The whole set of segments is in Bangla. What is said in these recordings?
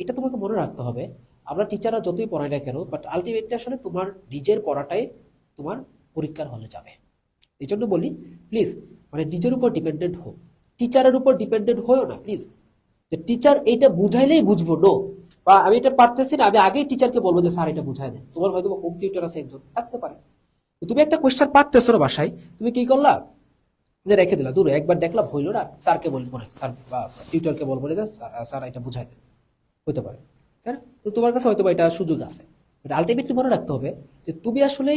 এটা তোমাকে মনে রাখতে হবে। আমরা টিচাররা যতই পড়াই না কেন বাট আলটিমেটলি আসলে তোমার নিজের পড়াটাই তোমার পরীক্ষার হলে যাবে। এই জন্য বলি প্লিজ মানে নিজের উপর ডিপেন্ডেন্ট হোক টিচারের উপর ডিপেন্ডেন্ট হয়েও না প্লিজ যে টিচার এইটা বুঝাইলেই বুঝব নো বা আমি এটা পারতেছি না, আমি আগেই টিচারকে বলব যে, স্যার, এটা বুঝাই দেন। তোমার হয়তো হোম টিউটার আছে একজন, থাকতে পারে। তুমি একটা কোয়েশ্চেন পারতেছো না বাসায়, তুমি কি করলা? যে রেখে দিলা, দূরে, একবার দেখলাম হইল না। স্যারকে বলব স্যার, বা টিউটারকে বলব যে স্যার, এটা বুঝাই দেন। হতে পারে। তাই না? তোমার কাছে হয়তো এটা সুযোগ আছে। এটা আলটিমেটলি মনে রাখতে হবে যে তুমি আসলে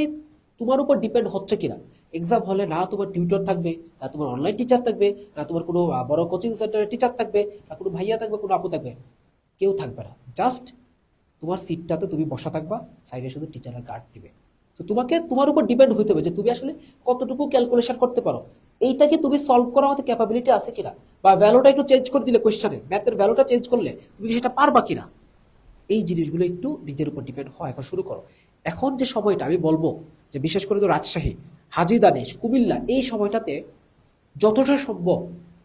তোমার উপর ডিপেন্ড হচ্ছে কিনা। এক্সাম হলে না তোমার টিউটর থাকবে, না তোমার অনলাইন টিচার থাকবে, না তোমার কোনো বড় কোচিং সেন্টারের টিচার থাকবে, না কোনো ভাইয়া থাকবে, কোনো আপু থাকবে। কেউ থাকবে না। জাস্ট তোমার সিটটাতে তুমি বসা থাকবা সাইডে শুধু টিচাররা গার্ড দিবে। তো তোমাকে, তোমার উপর ডিপেন্ড হইতে হবে যে তুমি আসলে কতটুকু ক্যালকুলেশন করতে পারো। এইটাকে তুমি সলভ করার মতো ক্যাপাবিলিটি আছে কিনা? বা ভ্যালুটা একটু চেঞ্জ করে দিলে কোয়েশ্চেনে ম্যাথের ভ্যালুটা চেঞ্জ করলে তুমি সেটা পারবা কিনা? এই জিনিসগুলো একটু নিজের উপর ডিপেন্ড হয়, এখন শুরু করো। এখন যে সময়টা, আমি বলব যে বিশেষ করে তো রাজশাহী, হাজি দানেশ, কুমিল্লা, এই সময়টাতে যতটা সম্ভব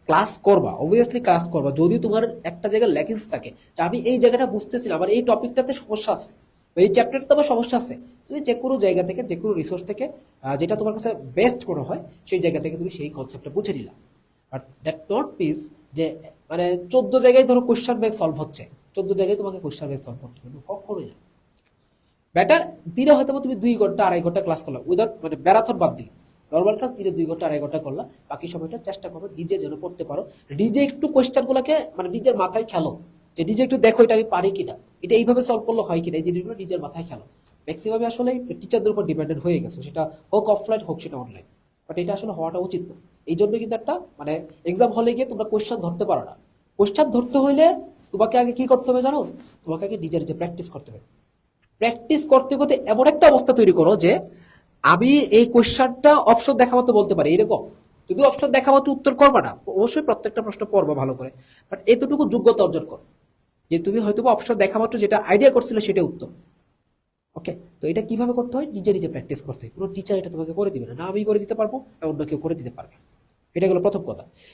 ক্লাস করবা অবভিয়াসলি ক্লাস করবা। যদি তোমার একটা জায়গায় ল্যাকিংস থাকে যে আমি এই জায়গাটা বুঝতেছিলাম আমার এই টপিকটাতে সমস্যা আছে এই চ্যাপ্টারটাতে আমার সমস্যা আছে। তুমি যে কোনো জায়গা থেকে, যে কোনো রিসোর্স থেকে যেটা তোমার কাছে বেস্ট মনে হয়, সেই জায়গা থেকে তুমি সেই কনসেপ্টটা বুঝে নিলা। বাট দ্যাট নট মিনস যে মানে চোদ্দ জায়গায় ধরো কোয়েশ্চেন ব্যাংক সলভ হচ্ছে। চোদ্দ জায়গায় তোমাকে কোয়েশ্চেন ব্যাংক সলভ করতে হবে। কখনোই না। ব্যাটার দিনে হয়তো তুমি দুই ঘণ্টা, আড়াই ঘণ্টা ক্লাস করলাম উইদাউট মানে ম্যারাথন বাদ দিলে। নর্মাল ক্লাস দিনে দুই ঘণ্টা, আড়াই ঘণ্টা করলাম বাকি সময়টা চেষ্টা করো নিজে যেন পড়তে পারো। নিজে একটু কোয়েশ্চেন গুলাকে মানে নিজের মাথায় খেলো। যে, নিজে একটু দেখো এটা আমি পারি কিনা। এটা এইভাবে সলভ করলে হয় কিনা? এই জিনিসগুলো নিজের মাথায় খেলো। ম্যাক্সিমামে আসলে টিচারদের উপর ডিপেন্ডেন্ট হয়ে গেছে। সেটা হোক অফলাইন হোক সেটা অনলাইন বাট এটা আসলে হওয়াটা উচিত না। এই জন্য কিন্তু একটা মানে এক্সাম হলে গিয়ে তোমরা কোয়েশ্চেন ধরতে পারো না। কোয়েশ্চেন ধরতে হইলে তোমাকে আগে কি করতে হবে জানো? তোমাকে আগে নিজের যে প্র্যাকটিস করতে হবে। প্র্যাকটিস করতে করতে এমন একটা অবস্থা তৈরি করো যে, আমি এই কোশ্চেনটা অপশন দেখা মতো বলতে পারি এরকম যদি অপশন দেখা মতো উত্তর করবা না, অবশ্যই প্রত্যেকটা প্রশ্ন পড়বা ভালো করে। বাট এতটুকু যোগ্যতা অর্জন করো, যে তুমি হয়তো অপশন দেখা মাত্র যেটা আইডিয়া করছিলে সেটা উত্তর। ওকে তো এটা কীভাবে করতে হয়? নিজে নিজে প্র্যাকটিস করতে হয়। কোনো টিচার এটা তোমাকে করে দিবে না। আমি করে দিতে পারব অন্য কেউ করে দিতে পারবে। এটা গেল প্রথম কথা।